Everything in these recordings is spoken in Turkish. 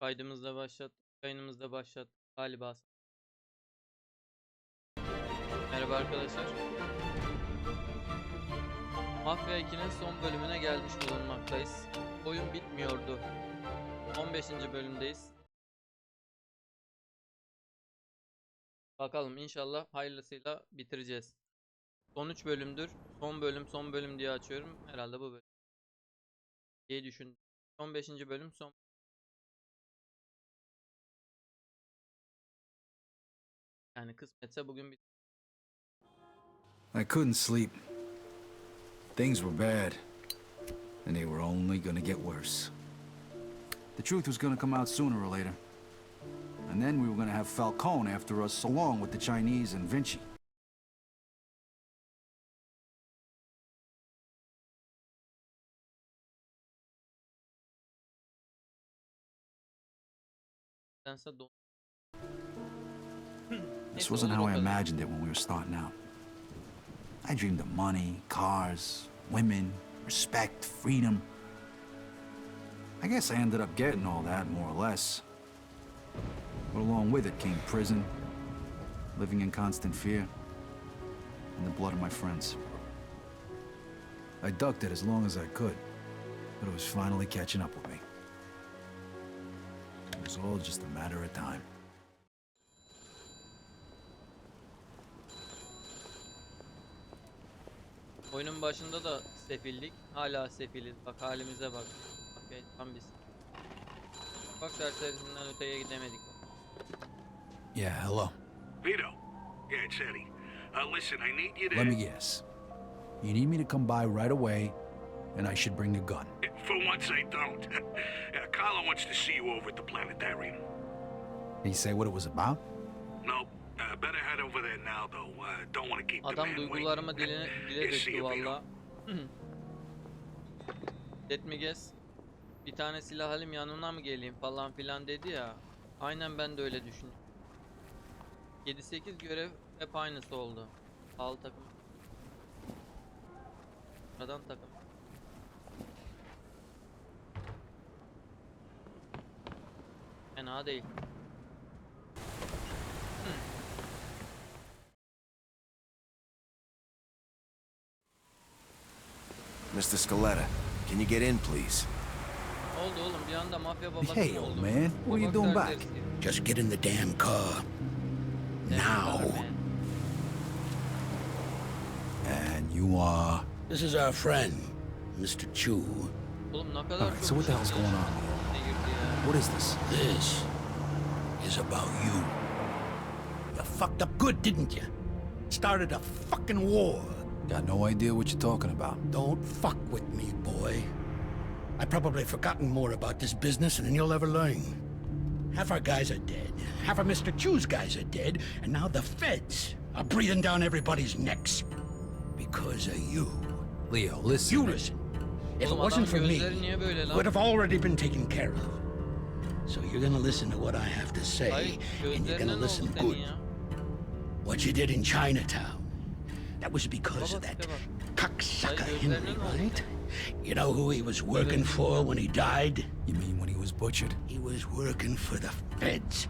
Kaydımızda başlat. Yayınımızda başlat. Galiba. Merhaba arkadaşlar. Mafya 2'nin son bölümüne gelmiş bulunmaktayız. Oyun bitmiyordu. 15. bölümdeyiz. Bakalım inşallah hayırlısıyla bitireceğiz. Son 3 bölümdür. Son bölüm son bölüm diye açıyorum. Herhalde bu bölüm. diye düşündüm. 15. bölüm son Yani kısmetse bugün bit I couldn't sleep. Things were bad, and they were only gonna get worse. The truth was gonna come out sooner or later. And then we were gonna have Falcone after us, along with the Chinese and Vinci. don. This wasn't how I imagined it when we were starting out. I dreamed of money, cars, women, respect, freedom. I guess I ended up getting all that, more or less. But along with it came prison, living in constant fear, and the blood of my friends. I ducked it as long as I could, but it was finally catching up with me. It was all just a matter of time. Oyunun başında da sefildik. Hala sefiliz. Bak halimize bak. Bak tam biz. Bak serserisinden öteye gidemedik. Yeah, hello. Vito. Yeah, it's Eddie. Uh, listen, I need you to. Let me guess. You need me to come by right away, and I should bring the gun. For once, I don't. uh, Carlo wants to see you over at the planetarium. Did he say what it was about? No, better head over there now, though. Don't want to keep the Adam duygularımı diline, dile döktü valla. Let me guess. Bir tane silah alayım yanına mı geleyim falan filan dedi ya. Aynen ben de öyle düşündüm. 7-8 görev hep aynısı oldu. Al takım. Sıradan takım. Fena değil. Mr. Scaletta, can you get in, please? Oldu oğlum bir anda mafya babası Hey, old oldun? man, what are you doing back? Just get in the damn car. Now. And you are. This is our friend, Mr. Chu. Oğlum ne kadar Alright, so what the hell's going on? içine. What is this? This is about you. You fucked up good, didn't you? Started a fucking war. Got no idea what you're talking about. Don't fuck with me, boy. I've probably forgotten more about this business than you'll ever learn. Half our guys are dead. Half of Mr. Chu's guys are dead. And now the feds are breathing down everybody's necks. Because of you. Leo, listen. You listen. If it wasn't for me, it would have already been taken care of. So you're gonna listen to what I have to say, and you're gonna listen good. What you did in Chinatown, that was because of that tipe cocksucker Henry, gözlerine ne oldu? right? You know who he was working for when he died? You mean when he was butchered? He was working for the feds.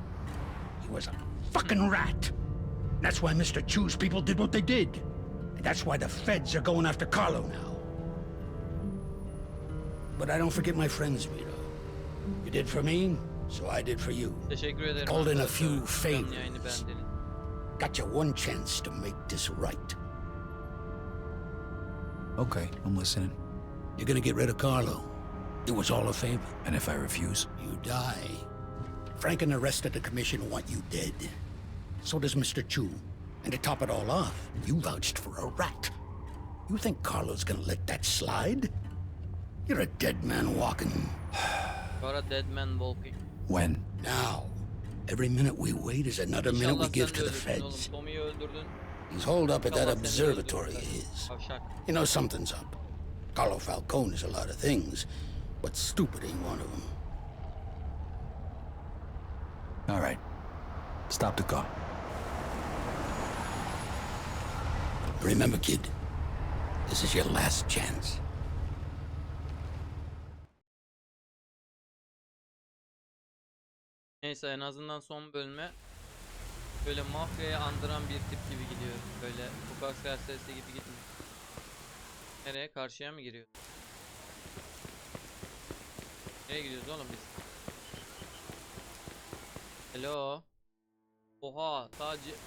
He was a fucking rat. That's why Mr. Chu's people did what they did. And that's why the feds are going after Carlo now. But I don't forget my friends, Vito. You did for me, so I did for you. Called in a few favors. Got you one chance to make this right. Okay, I'm listening. You're gonna get rid of Carlo. It was all a favor. And if I refuse? You die. Frank and the rest of the commission want you dead. So does Mr. Chu. And to top it all off, you vouched for a rat. You think Carlo's gonna let that slide? You're a dead man walking. Kara Dead Man Walking. When? Now, every minute we wait is another minute we give to the feds. Tommy'yi öldürdün. He's holed up at that observatory of his. You know something's up. Carlo Falcone is a lot of things, but stupid ain't one of them. All right. Stop the car. Remember, kid, this is your last chance. Neyse en azından son bölüme böyle mafyaya andıran bir tip gibi gidiyor. Böyle sokak serserisi gibi gitmiyor. Nereye? Karşıya mı giriyor? Nereye gidiyoruz oğlum biz? Hello. Oha, ta ce-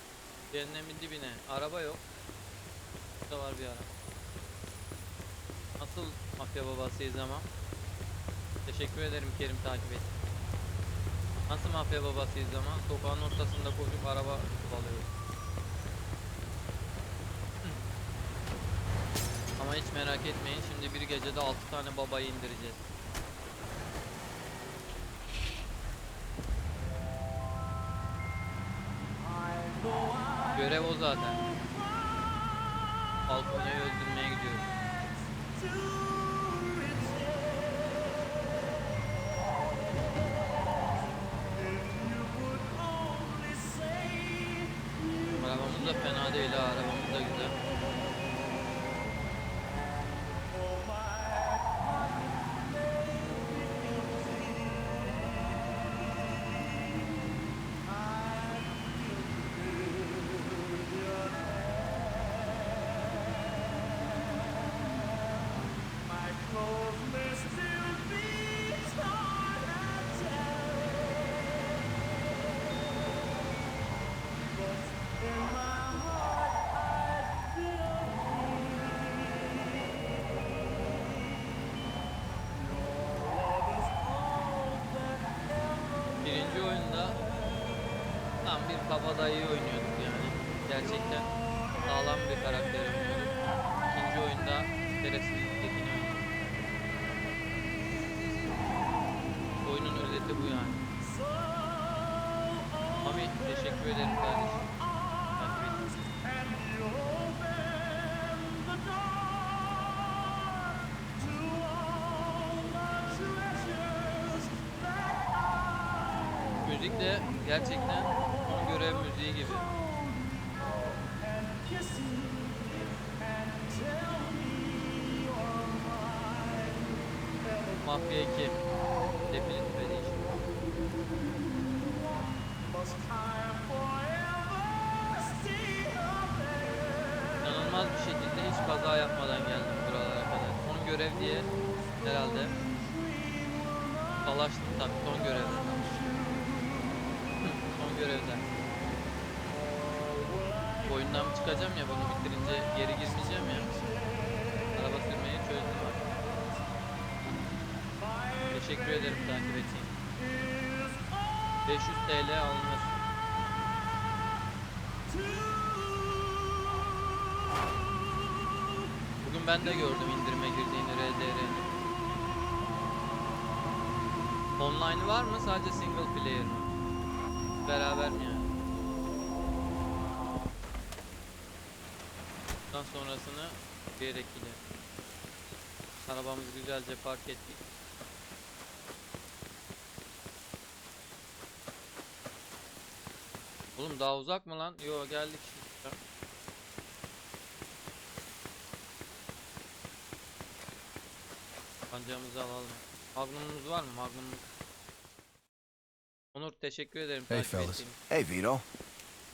cehennemin dibine. Araba yok. Burada var bir araba. Nasıl mafya babasıyız ama? Teşekkür ederim Kerim takip et. Nasıl mafya babasıyız ama? Sokağın ortasında koşup araba kovalıyoruz. Ama hiç merak etmeyin şimdi bir gecede 6 tane babayı indireceğiz. Görev o zaten. Falcone'yi öldürmeye gidiyoruz. Bir kabadayı oynuyorduk yani. Gerçekten sağlam bir karakter oynuyorduk. İkinci oyunda şerefsizliktekini oynuyoruz. Oyunun özeti bu yani. Mami teşekkür ederim kardeşim. Müzik de gerçekten görev müziği gibi. Mafya 2 Definitive Edition İnanılmaz bir şekilde hiç kaza yapmadan geldim buralara kadar. Son görev diye herhalde Dalaştım tabii son görevde. son görevde. Oyundan çıkacağım ya bunu bitirince geri girmeyeceğim ya. Araba sürmeyi çözdüm artık. Teşekkür ederim takip ettiğin. 500 TL alınır. Bugün ben de gördüm indirime girdiğini RDR'nin. Online var mı sadece single player mi? Bundan sonrasını diyerek gidelim. Arabamızı güzelce park ettik. Oğlum daha uzak mı lan? Yo geldik işte. Pancamızı alalım. Magnumumuz var mı? Magnumumuz. Onur teşekkür ederim. Hey, fellas. Hey, Vito.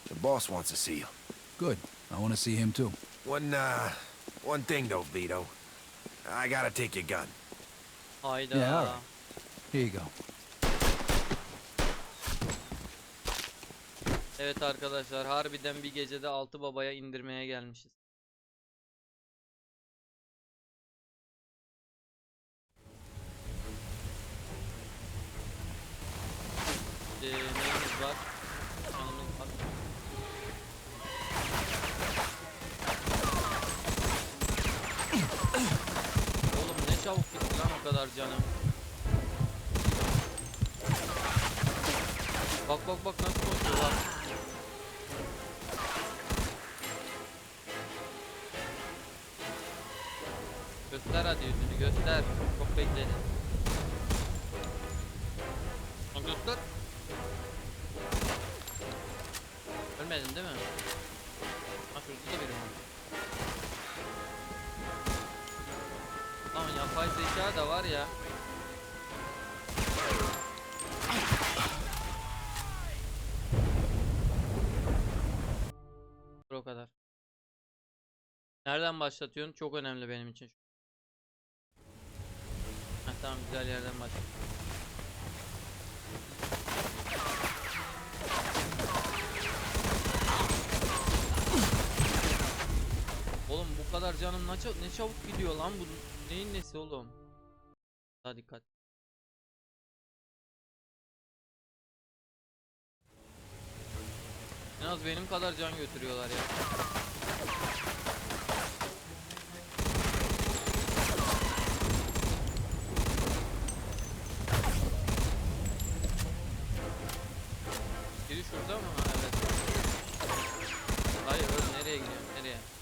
The boss wants to see you. Good. I want to see him too. One, uh, one thing though, Vito. I gotta take your gun. Hayda. Yeah, alright. Here you go. Evet arkadaşlar harbiden bir gecede altı babaya indirmeye gelmişiz. Ee, neyimiz var? Çabuk gitti lan o kadar canım. Bak bak bak nasıl koşuyor bak. Göster hadi yüzünü göster. Çok bekledin. Lan göster. Ölmedin değil mi? Ha şurada da biri var. Lan yapay zeka da var ya. o kadar. Nereden başlatıyorsun? Çok önemli benim için. Heh, tamam güzel yerden başla. Oğlum bu kadar canım ne, çab ne çabuk gidiyor lan bunun neyin nesi oğlum? Daha dikkat. En az benim kadar can götürüyorlar ya. Biri şurada mı? Evet. Hayır nereye gidiyorsun? Nereye?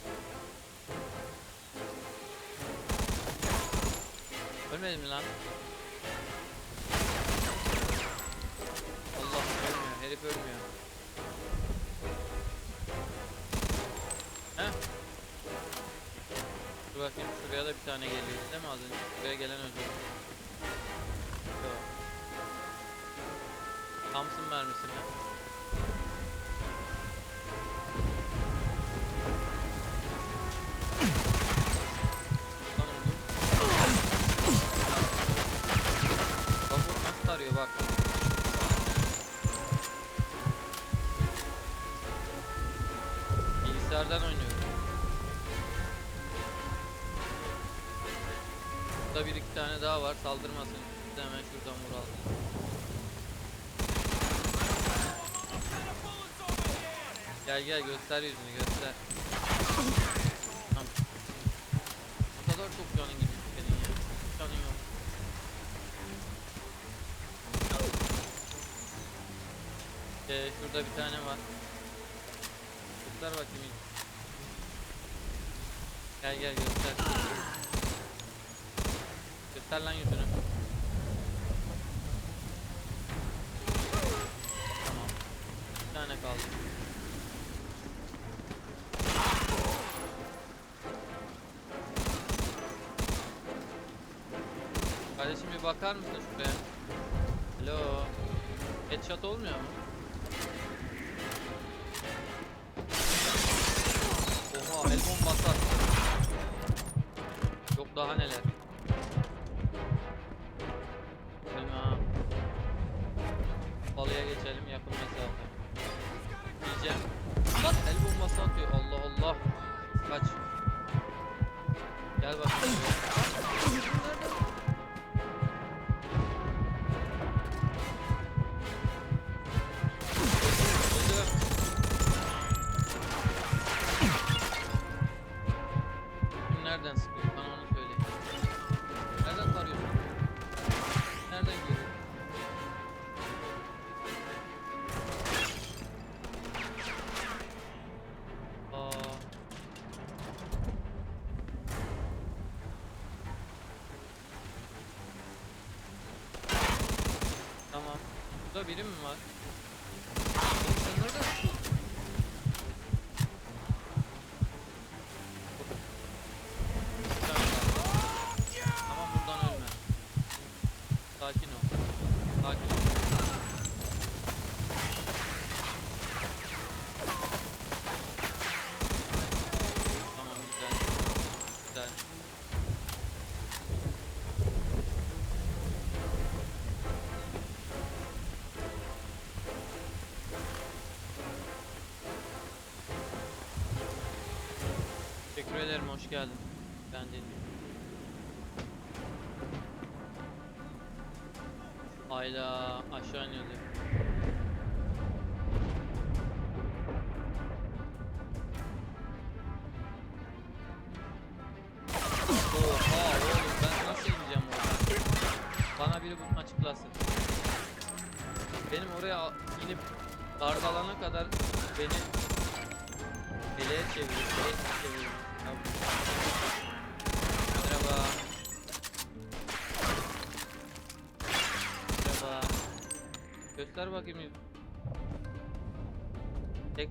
Ölmedin mi lan? Allah ölmüyor. Herif ölmüyor. Heh. Dur bakayım şuraya da bir tane geliyor değil mi az önce? Buraya gelen öldü. Yok. Thompson mermisi mi? Bak. Bilgisayardan oynuyorum. Burada bir iki tane daha var saldırmasın. Hemen şuradan vuralım. Gel gel göster yüzünü göster. Tamam. O kadar çok canın gidiyor senin ya. Hiç Canın yok. Ee, şurada bir tane var. Göster bakayım. Gel gel göster. Göster lan yüzünü. Tamam. Bir tane kaldı. Kardeşim bir bakar mısın şuraya? Alo. Headshot olmuyor mu? Oha el bombası attı. Yok daha neler. Ha. Balıya geçelim yakın mesafe. Diyeceğim. Lan el bombası atıyor. Allah Allah. Kaç. Gel bakayım. Biri mi var? Ederim, hoş geldin. Ben de Hayda, aşağı iniyordu. Oha oğlum ben nasıl ineceğim oradan? Bana biri bunu açıklasın. Benim oraya inip dardalana kadar beni deliğe çeviriyor.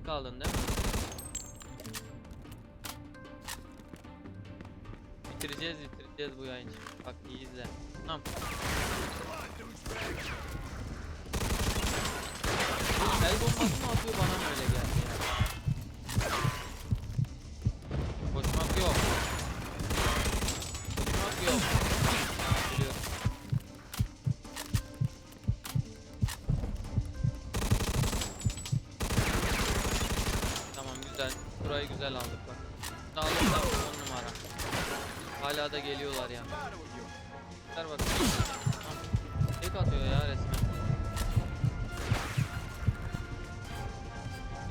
Tek kaldın değil mi? Bitireceğiz bitireceğiz bu yayını. Bak iyi izle. Tamam. El bombası mı atıyor bana mı geldi ya?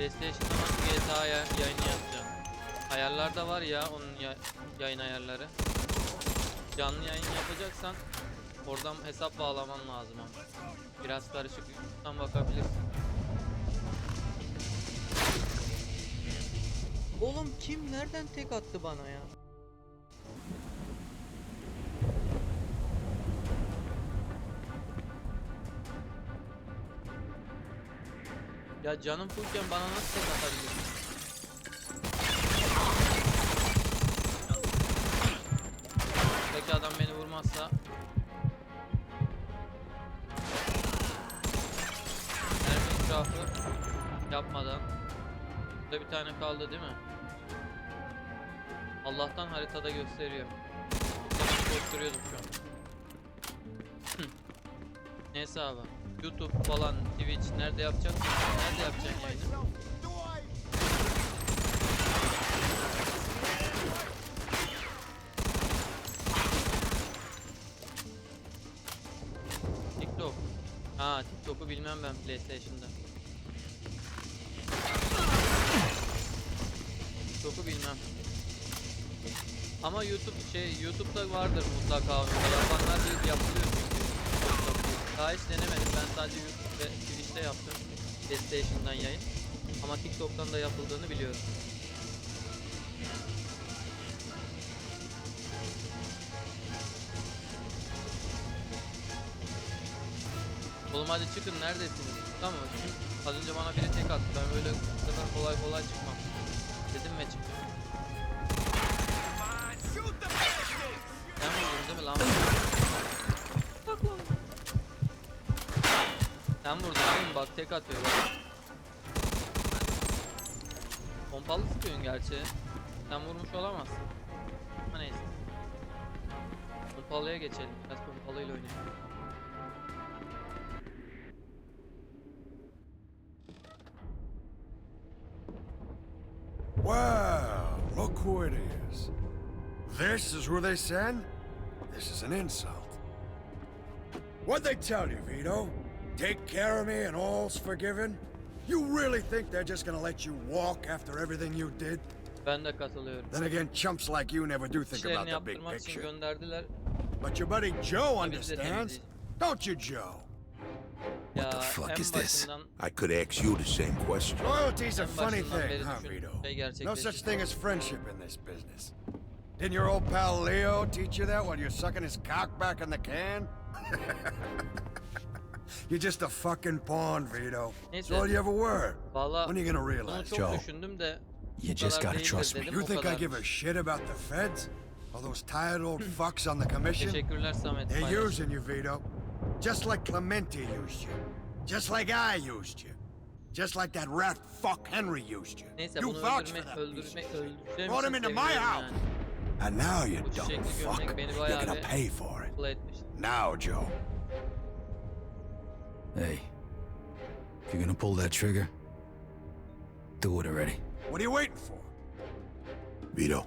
PlayStation'da nasıl GTA ya- yayını yapacağım? Ayarlarda var ya onun ya- yayın ayarları. Canlı yayın yapacaksan oradan hesap bağlaman lazım ama. Biraz karışık. YouTube'dan bakabilirsin. Oğlum kim nereden tek attı bana ya? Ya canım fullken bana nasıl tek atabilirsin? Peki adam beni vurmazsa Mermi israfı yapmadan Burada bir tane kaldı değil mi? Allah'tan haritada gösteriyor. Koşturuyordum şu an. Neyse abi. YouTube falan, Twitch nerede yapacaksın? Nerede yapacaksın yayını? TikTok. Ha TikTok'u bilmem ben PlayStation'da. TikTok'u bilmem. Ama YouTube şey YouTube'da vardır mutlaka yapanlar yapılıyor. Daha hiç denemedim. Ben sadece YouTube ve Twitch'te yaptım. PlayStation'dan yayın. Ama TikTok'tan da yapıldığını biliyorum. Oğlum hadi çıkın neredesiniz? Tamam az önce bana biri tek attı. Ben böyle bu sefer kolay kolay çıkmam. Dedim ve çıktım. Bak tek atıyor bak. Pompalı sıkıyorsun gerçi. Sen vurmuş olamazsın. Ama neyse. Pompalıya geçelim. Biraz pompalıyla oynayalım. Wow, look who it is. This is who they send? This is an insult. What'd they tell you, Vito? Take care of me and all's forgiven? You really think they're just gonna let you walk after everything you did? Ben de katılıyorum. Then again, chumps like you never do think about İşlerini the big picture. But your buddy Joe Ama biz de understands. Don't you, Joe? What the fuck is this? I could ask you the same question. Loyalty's a funny thing, huh, düşün- Vito? No such thing as friendship in this business. Didn't your old pal Leo teach you that while you're sucking his cock back in the can? you're just a fucking pawn, Vito. That's Neyse. all you ever were. Valla When are you gonna bunu realize? çok Joe, düşündüm de you just kadar gotta değildir trust me. dedim, You o think I give a kadarmış. shit about the feds? All those tired old hmm. fucks on the commission? Teşekkürler Samet. They're paylaş. using you, Vito. Just like Clemente used you. Just like I used you. Just like that rat fuck Henry used you. Neyse you bunu vouch for öldürme, that öldürme, piece of shit. öldüreceğim Brought him into my house. yani. And now, you Bu dumb çiçekli fuck, gömlek beni you're bayağı gonna bir pay for it. mutlu etmişti. Now, Joe. Hey, if you're gonna pull that trigger, do it already. What are you waiting for? Vito,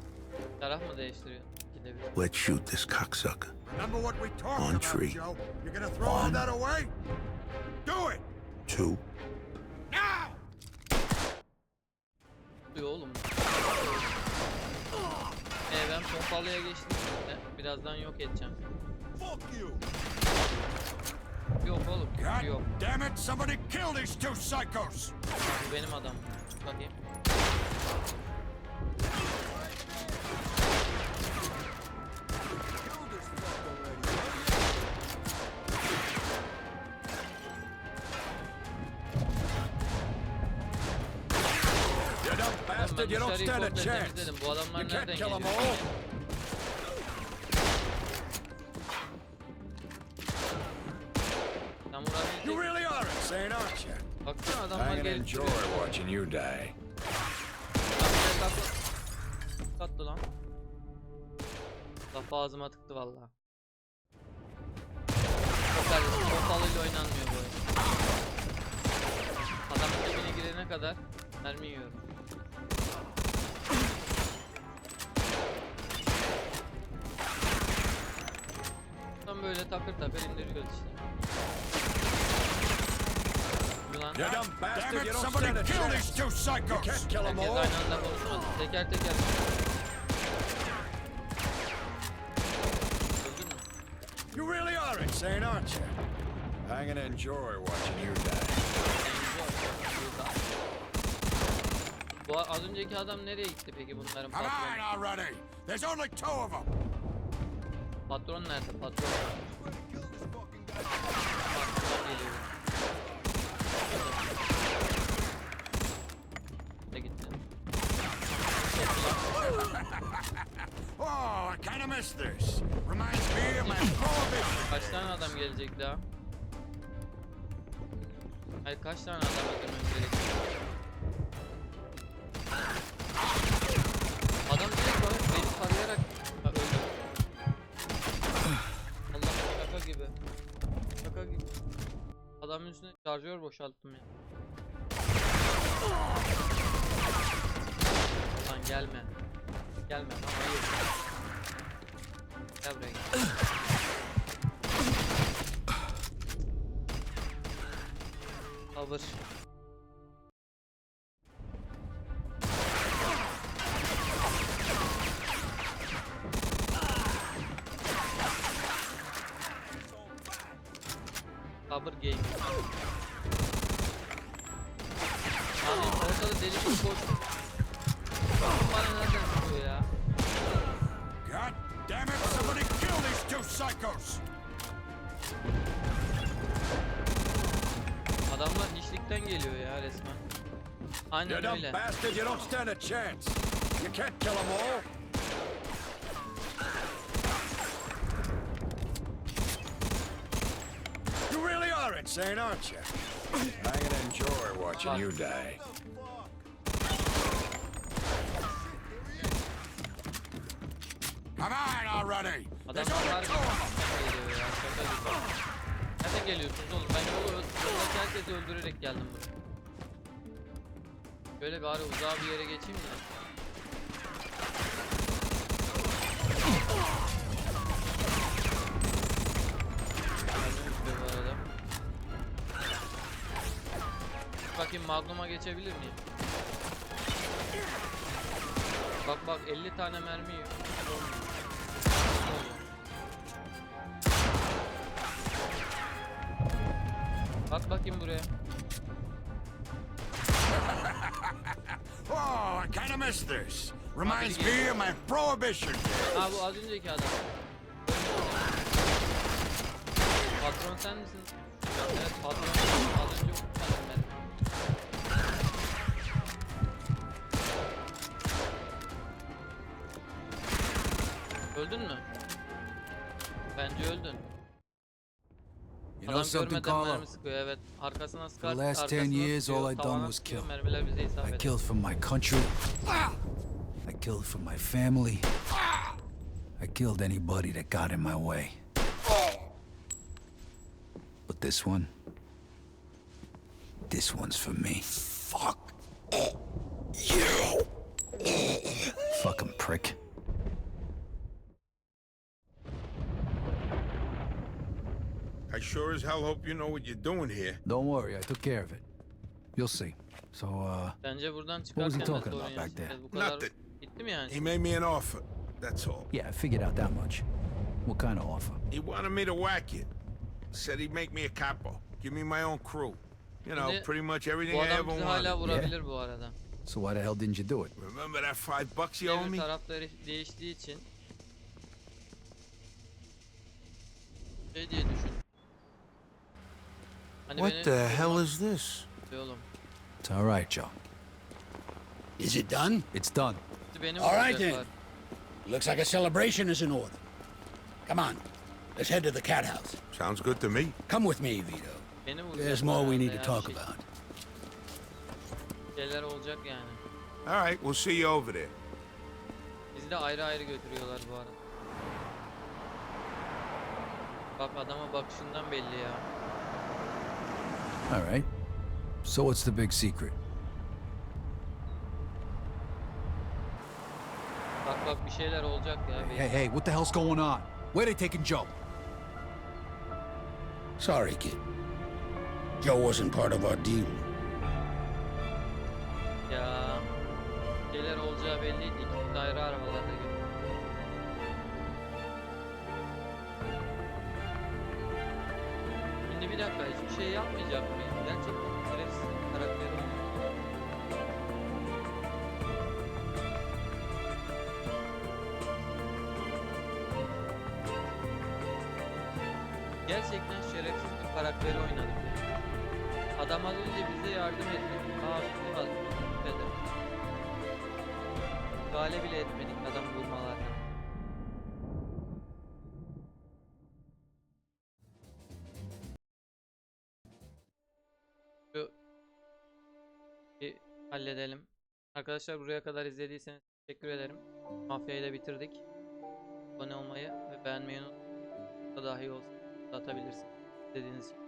Taraf mı değiştiriyor? İkide let's shoot this cocksucker. Remember what we talked On about, tree. Joe? You're gonna throw all One. that away? Do it! Two, Now! Diyor oğlum. Ee ben pompalıya geçtim şimdi. Birazdan yok edeceğim. Fuck you! Yok oğlum. God Yok. damn it, somebody kill these two psychos! Bu benim adam. Bakayım. Oğlum ben bastard, you don't stand a chance! temizledim. Bu adamlar You nereden can't kill them all! Baksana I'm gonna enjoy watching you die. Lan bir dakika. Kattı ağzıma tıktı valla. Çok kardeşim pompalıyla oynanmıyor bu oyun. Adamın dibine girene kadar mermi yiyorum. Tam böyle takır takır indiriyoruz işte. Ulan You dumb bastard! Damn it, you don't somebody stand a kill chance. these two psychos! You can't kill them herkes all. aynı anda konuşmasın. Teker teker. Öldün mü? You really are insane, aren't you? I'm gonna enjoy watching you die. Bu az önceki adam nereye gitti peki bunların Come on patronu? already! There's only two of them! Patron nerede? Patron. Patron geliyor. Ne gitti? Oh, I kinda missed this. Reminds me of my prohibition. Kaç tane adam gelecek daha? Hayır kaç tane adam öldürmem gerekiyor? Adam direkt bana beni tarayarak öldü. Allah şaka gibi. Şaka gibi. Adamın üstüne şarjör boşalttım ya. Lan Gelme lan hayır. Gel buraya gel. Tavır. Aynen dumb öyle. bastard! You don't stand a chance. You can't kill them all. You really are insane, aren't you? I'm gonna enjoy watching you die. Come on already! There's only two of them! hiçlikten geliyor ya. Şaka gibi. Nerede geliyorsunuz oğlum? Ben yolu herkesi öldürerek geldim buraya. Böyle bari uzağa bir yere geçeyim de. Bakayım Magnum'a geçebilir miyim? Bak bak 50 tane mermi yiyor. Bak bakayım buraya. I kinda missed this. Reminds me of my prohibition. Ha bu az önceki adam. Patron sen misin? Evet patron. Az önce something, görmeden Carlo? mermi evet. Arkasına sıkar. the last 10 years, all I've done was kill. Mermiler bize isabet I killed for my country. I killed for my family. I killed anybody that got in my way. But this one, this one's for me. Sure as hell hope you know what you're doing here. Don't worry, I took care of it. You'll see. So, uh, Bence buradan was he çıkarken talking about back there? Bu kadar Nothing. gitti mi yani? He made me an offer. That's all. yeah, I figured out that much. What kind of offer? He wanted me to whack it. Said he'd make me a capo. Give me my own crew. You know, Şimdi pretty much everything Bu I adam ever bizi hala wanted. vurabilir bu arada. So why the hell didn't you do it? Remember that five bucks you owe Devir me? tarafları değiştiği için şey diye düşün. Hani beni What the hell is this? istiyor. It's all right, Joe. Is it done? It's done. Beni All right vuracaklar. then. Looks like a celebration is in order. Come on, let's head to the cat house. Sounds good to me. Come with me, Vito. Beni vuracaklar. There's more we need to ya, talk bir şey- about. Şeyler olacak yani. All right, we'll see you over there. Bizi de ayrı ayrı götürüyorlar bu arada. Bak adama bakışından belli ya. All right. So what's the big secret? Bak bak bir şeyler olacak ya. Hey, hey, what the hell's going on? Where they taking Joe? Sorry, kid. Joe wasn't part of our deal. Ya şeyler olacağı belliydi. İkisi de ayrı arabalarda Şimdi bir dakika hiçbir şey yapmayacak mıyız? Gerçekten şerefsiz bir karakteri oynuyor. Gerçekten şerefsiz bir karakteri oynadık. ya. Adam az önce bize yardım etti. Aa. Dedi. Gale bile etmedik Arkadaşlar buraya kadar izlediyseniz teşekkür ederim. Mafyayı da bitirdik. Abone olmayı ve beğenmeyi unutmayın. Da dahi olsa atabilirsiniz. İzlediğiniz için